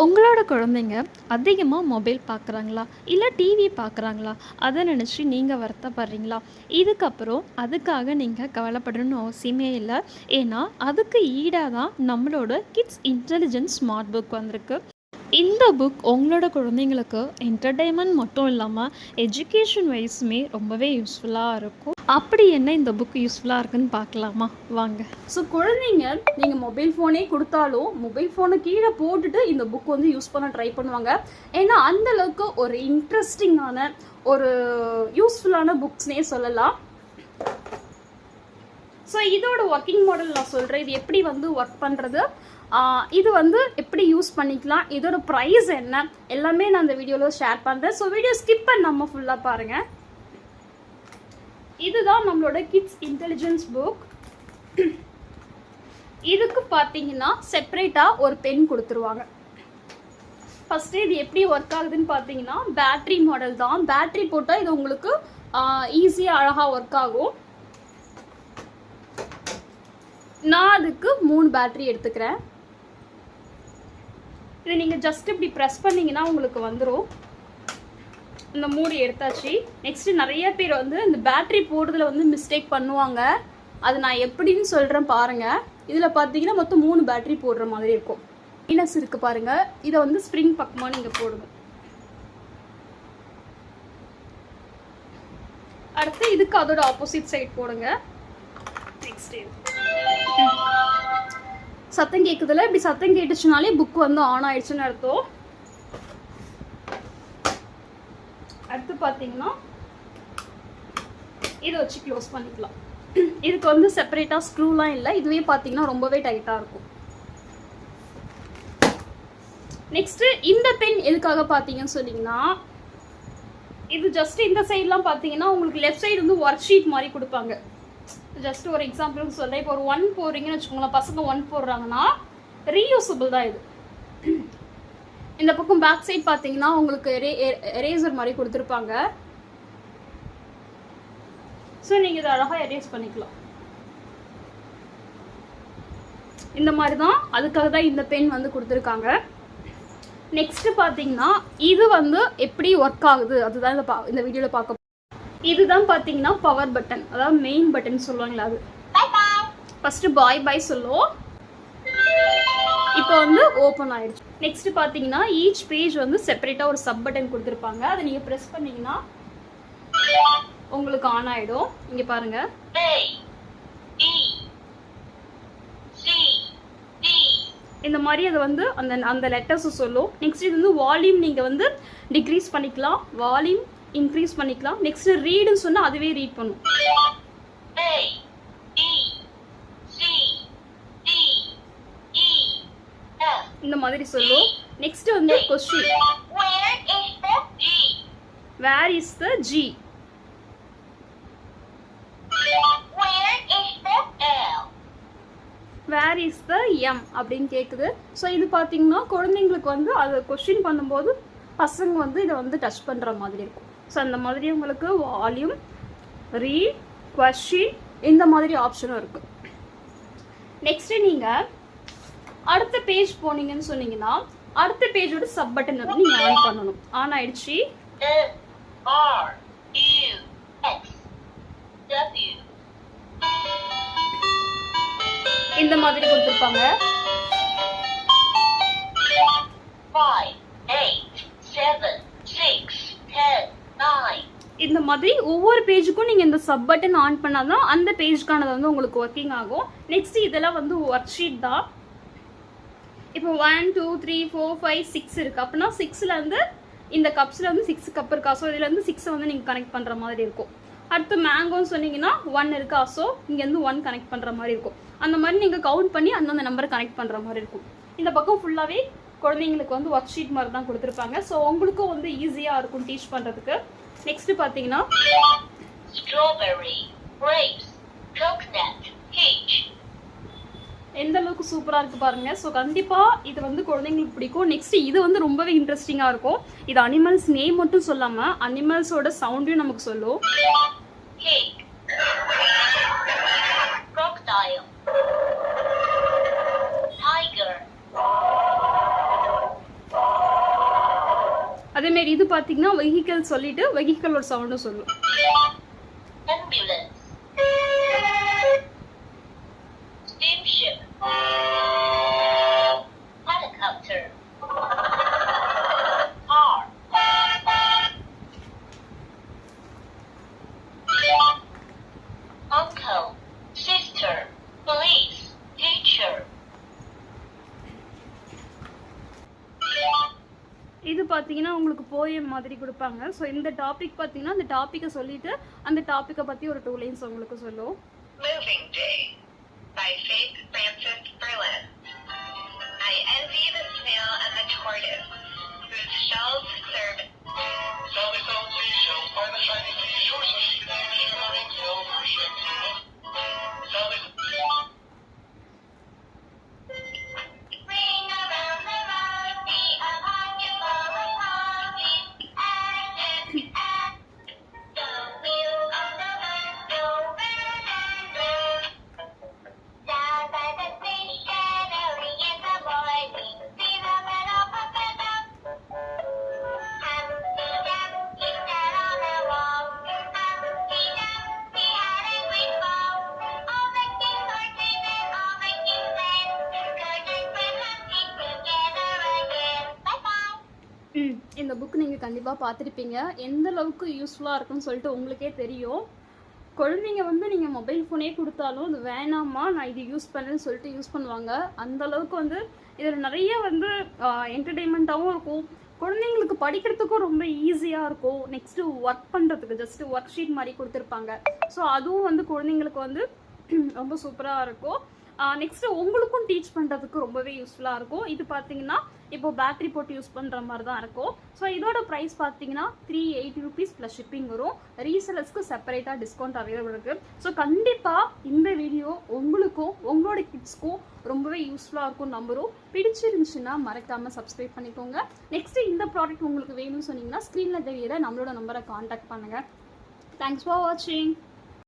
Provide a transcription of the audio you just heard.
உங்களோட குழந்தைங்க அதிகமாக மொபைல் பார்க்குறாங்களா இல்லை டிவி பார்க்குறாங்களா அதை நினச்சி நீங்கள் வருத்தப்படுறீங்களா? இதுக்கப்புறம் அதுக்காக நீங்கள் கவலைப்படணும்னு அவசியமே இல்லை. ஏன்னா அதுக்கு ஈடாக தான் நம்மளோட கிட்ஸ் இன்டெலிஜென்ஸ் ஸ்மார்ட் புக் வந்திருக்கு. இந்த புக் உங்களோட குழந்தைங்களுக்கு என்டர்டெயின்மெண்ட் மட்டும் இல்லாமல் எஜுகேஷன் வைஸுமே ரொம்பவே யூஸ்ஃபுல்லாக இருக்கும். அப்படி என்ன இந்த புக் யூஸ்ஃபுல்லாக இருக்குன்னு பார்க்கலாமா? வாங்க. ஸோ குழந்தைங்க நீங்கள் மொபைல் ஃபோனே கொடுத்தாலும் மொபைல் ஃபோனை கீழே போட்டுட்டு இந்த புக் வந்து யூஸ் பண்ண ட்ரை பண்ணுவாங்க. ஏன்னா அந்த அளவுக்கு ஒரு இன்ட்ரெஸ்டிங்கான ஒரு யூஸ்ஃபுல்லான புக்ஸ்னே சொல்லலாம். ஸோ இதோட ஒர்க்கிங் மாடல் நான் சொல்கிறேன் இது எப்படி வந்து ஒர்க் பண்ணுறது இது வந்து எப்படி யூஸ் பண்ணிக்கலாம் இதோட ப்ரைஸ் என்ன எல்லாமே நான் இந்த வீடியோவில் ஷேர் பண்ணுறேன் ஸோ வீடியோ ஸ்கிப் பண்ணாமல் ஃபுல்லாக பாருங்கள் இதுதான் நம்மளோட கிட்ஸ் இன்டெலிஜென்ஸ் புக் இதுக்கு பார்த்தீங்கன்னா செப்பரேட்டாக ஒரு பென் கொடுத்துருவாங்க. ஃபஸ்ட்டு இது எப்படி ஒர்க் ஆகுதுன்னு பார்த்தீங்கன்னா பேட்ரி மாடல் தான். பேட்ரி போட்டால் இது உங்களுக்கு ஈஸியாக அழகாக ஒர்க் ஆகும். நான் அதுக்கு மூணு பேட்ரி எடுத்துக்கிறேன். இதை நீங்கள் ஜஸ்ட் இப்படி ப்ரெஸ் பண்ணிங்கன்னா உங்களுக்கு வந்துடும் இந்த மூடி எடுத்தாச்சு. நெக்ஸ்ட் நிறைய பேர் வந்து இந்த பேட்ரி போடுறதுல வந்து மிஸ்டேக் பண்ணுவாங்க. அது நான் எப்படின்னு சொல்கிறேன் பாருங்கள் இதில் பார்த்தீங்கன்னா மொத்தம் மூணு பேட்ரி போடுற மாதிரி இருக்கும். மைனஸ் இருக்குது பாருங்கள் இதை வந்து ஸ்ப்ரிங் பக்கமாக நீங்கள் போடுங்க. அடுத்து இதுக்கு அதோட ஆப்போசிட் சைட் போடுங்க. நெக்ஸ்ட் சத்தம் கேட்குதுல இப்படி சத்தம் கேட்டுச்சுனாலே புக் வந்து ஆன் ஆயிடுச்சுன்னு அர்த்தம். அடுத்து பார்த்தீங்கன்னா இதை வச்சு க்ளோஸ் பண்ணிக்கலாம். இதுக்கு வந்து செப்பரேட்டாக ஸ்க்ரூலாம் இல்லை. இதுவே பார்த்தீங்கன்னா ரொம்பவே டைட்டாக இருக்கும். நெக்ஸ்ட்டு இந்த பென் எதுக்காக பார்த்தீங்கன்னு சொன்னீங்கன்னா இது ஜஸ்ட் இந்த சைட்லாம் பார்த்தீங்கன்னா உங்களுக்கு லெஃப்ட் சைடு வந்து ஒர்க் ஷீட் மாதிரி கொடுப்பாங்க. ஜஸ்ட் ஒரு எக்ஸாம்பிளுக்கு சொல்ல இப்போ ஒரு ஒன் போடுறீங்கன்னு வச்சுக்கோங்களேன். பசங்க ஒன் போடுறாங்கன்னா ரீயூசபிள் தான் இது. இந்த பக்கம் பேக் சைட் பார்த்தீங்கன்னா உங்களுக்கு எரேசர் மாதிரி கொடுத்துருப்பாங்க. ஸோ நீங்கள் இதை அழகாக எரேஸ் பண்ணிக்கலாம். இந்த மாதிரி தான். அதுக்காக தான் இந்த பென் வந்து கொடுத்துருக்காங்க. நெக்ஸ்ட் பார்த்தீங்கன்னா இது வந்து எப்படி ஒர்க் ஆகுது? அதுதான் இந்த பா இந்த வீடியோவில் பார்க்க இதுதான் பார்த்தீங்கன்னா பவர் பட்டன் அதாவது மெயின் பட்டன் சொல்லுவாங்களா அது. ஃபர்ஸ்ட் பாய் பாய் சொல்லுவோம். இப்போ வந்து ஓப்பன் ஆயிடுச்சு. நெக்ஸ்ட் பார்த்தீங்கன்னா ஈச் பேஜ் வந்து செப்பரேட்டாக ஒரு சப் பட்டன் கொடுத்துருப்பாங்க. அதை நீங்கள் ப்ரெஸ் பண்ணீங்கன்னா உங்களுக்கு ஆன் ஆயிடும். இங்க பாருங்க. இந்த மாதிரி அது வந்து அந்த அந்த லெட்டர்ஸ் சொல்லும். நெக்ஸ்ட் இது வந்து வால்யூம் நீங்க வந்து டிக்ரீஸ் பண்ணிக்கலாம். வால்யூம் இன்க்ரீஸ் பண்ணிக்கலாம். நெக்ஸ்ட் ரீடுன்னு சொன்னா அதுவே ரீட் பண்ணும். E இந்த மாதிரி சொல்லும். நெக்ஸ்ட் வந்து question? Where is the G? Where is the M அப்படின்னு கேட்குது ஸோ இது பார்த்தீங்கன்னா குழந்தைங்களுக்கு வந்து அதை கொஸ்டின் பண்ணும்போது பசங்க வந்து இதை வந்து டச் பண்ணுற மாதிரி இருக்கும். ஸோ அந்த மாதிரி உங்களுக்கு வால்யூம் ரீட் கொஸ்டின் இந்த மாதிரி ஆப்ஷனும் இருக்கு. நெக்ஸ்ட் நீங்கள் அடுத்த பேஜ் போனீங்கன்னு சொன்னீங்கன்னா அடுத்த பேஜோட சப் பட்டன் வந்து நீங்கள் ஆன் பண்ணணும். ஆன் ஆயிடுச்சு. இந்த மாதிரி கொடுத்துருப்பாங்க. Five eight seven இந்த மாதிரி ஒவ்வொரு பேஜுக்கும் நீங்கள் இந்த சப் பட்டன் ஆன் பண்ணாதான் அந்த பேஜ்க்கானது வந்து உங்களுக்கு ஒர்க்கிங் ஆகும். நெக்ஸ்ட் இதெல்லாம் வந்து ஒர்க் ஷீட் தான். இப்போ one two three four five six இருக்குது அப்படின்னா சிக்ஸ்லேருந்து இந்த கப்ஸில் வந்து சிக்ஸ் கப் இருக்கா? ஸோ இதில் வந்து சிக்ஸை வந்து நீங்கள் கனெக்ட் பண்ணுற மாதிரி இருக்கும். அடுத்து மேங்கோன்னு சொன்னீங்கன்னா ஒன் இருக்கா? ஸோ இங்கேருந்து ஒன் கனெக்ட் பண்ணுற மாதிரி இருக்கும். அந்த மாதிரி நீங்கள் கவுண்ட் பண்ணி அந்தந்த நம்பரை கனெக்ட் பண்ணுற மாதிரி இருக்கும். இந்த பக்கம் ஃபுல்லாகவே குழந்தைங்களுக்கு வந்து ஒர்க் ஷீட் மாதிரி தான் கொடுத்துருப்பாங்க. ஸோ உங்களுக்கும் வந்து ஈஸியாக இருக்கும் டீச் பண்ணுறதுக்கு நெக்ஸ்ட் peach. எந்த அளவுக்கு சூப்பராக இருக்கு பாருங்க. ஸோ கண்டிப்பாக இது வந்து குழந்தைங்களுக்கு பிடிக்கும். நெக்ஸ்ட் இது வந்து ரொம்பவே இன்ட்ரெஸ்டிங்காக இருக்கும். இது அனிமல்ஸ் நேம் மட்டும் சொல்லாமல் அனிமல்ஸோட சவுண்டையும் நமக்கு சொல்லும். அதேமாரி இது பார்த்தீங்கன்னா வெஹிக்கல் சொல்லிட்டு வெஹிக்கலோட சவுண்டும் சொல்லும். பார்த்தீங்கன்னா உங்களுக்கு போயம் மாதிரி கொடுப்பாங்க. ஸோ இந்த டாபிக் பார்த்தீங்கன்னா அந்த டாப்பிக்கை சொல்லிட்டு அந்த டாப்பிக்கை பற்றி ஒரு டூ லைன்ஸ் உங்களுக்கு சொல்லும் by Faith Francis Berlin. I envy the snail and the tortoise, இந்த புக் நீங்கள் கண்டிப்பாக பார்த்துருப்பீங்க. எந்த அளவுக்கு யூஸ்ஃபுல்லாக இருக்குன்னு சொல்லிட்டு உங்களுக்கே தெரியும். குழந்தைங்க வந்து நீங்கள் மொபைல் ஃபோனே கொடுத்தாலும் அது வேணாமா நான் இது யூஸ் பண்ணேன்னு சொல்லிட்டு யூஸ் பண்ணுவாங்க. அந்த அளவுக்கு வந்து இதில் நிறைய வந்து என்டர்டெயின்மெண்ட்டாகவும் இருக்கும். குழந்தைங்களுக்கு படிக்கிறதுக்கும் ரொம்ப ஈஸியாக இருக்கும். நெக்ஸ்ட்டு ஒர்க் பண்ணுறதுக்கு ஜஸ்ட் ஒர்க் ஷீட் மாதிரி கொடுத்துருப்பாங்க. ஸோ அதுவும் வந்து குழந்தைங்களுக்கு வந்து ரொம்ப சூப்பராக இருக்கும். நெக்ஸ்ட்டு உங்களுக்கும் டீச் பண்ணுறதுக்கு ரொம்பவே யூஸ்ஃபுல்லாக இருக்கும். இது பார்த்தீங்கன்னா இப்போ பேட்டரி போட்டு யூஸ் பண்ணுற மாதிரி தான் இருக்கும். ஸோ இதோட ப்ரைஸ் பார்த்தீங்கன்னா three eighty rupees plus shipping வரும். ரீசெலர்ஸ்க்கு செப்பரேட்டாக டிஸ்கவுண்ட் அவைலபிள் இருக்குது ஸோ கண்டிப்பாக இந்த வீடியோ உங்களுக்கும் உங்களோட கிட்ஸ்க்கும் ரொம்பவே யூஸ்ஃபுல்லாக இருக்கும் நம்புறோம். பிடிச்சிருந்துச்சுன்னா மறக்காமல் சப்ஸ்கிரைப் பண்ணிக்கோங்க. நெக்ஸ்ட் இந்த ப்ராடக்ட் உங்களுக்கு வேணும்னு சொன்னீங்கன்னா ஸ்க்ரீனில் தெரியிற நம்மளோட நம்பரை காண்டாக்ட் பண்ணுங்கள் தேங்க்ஸ் ஃபார் வாட்சிங்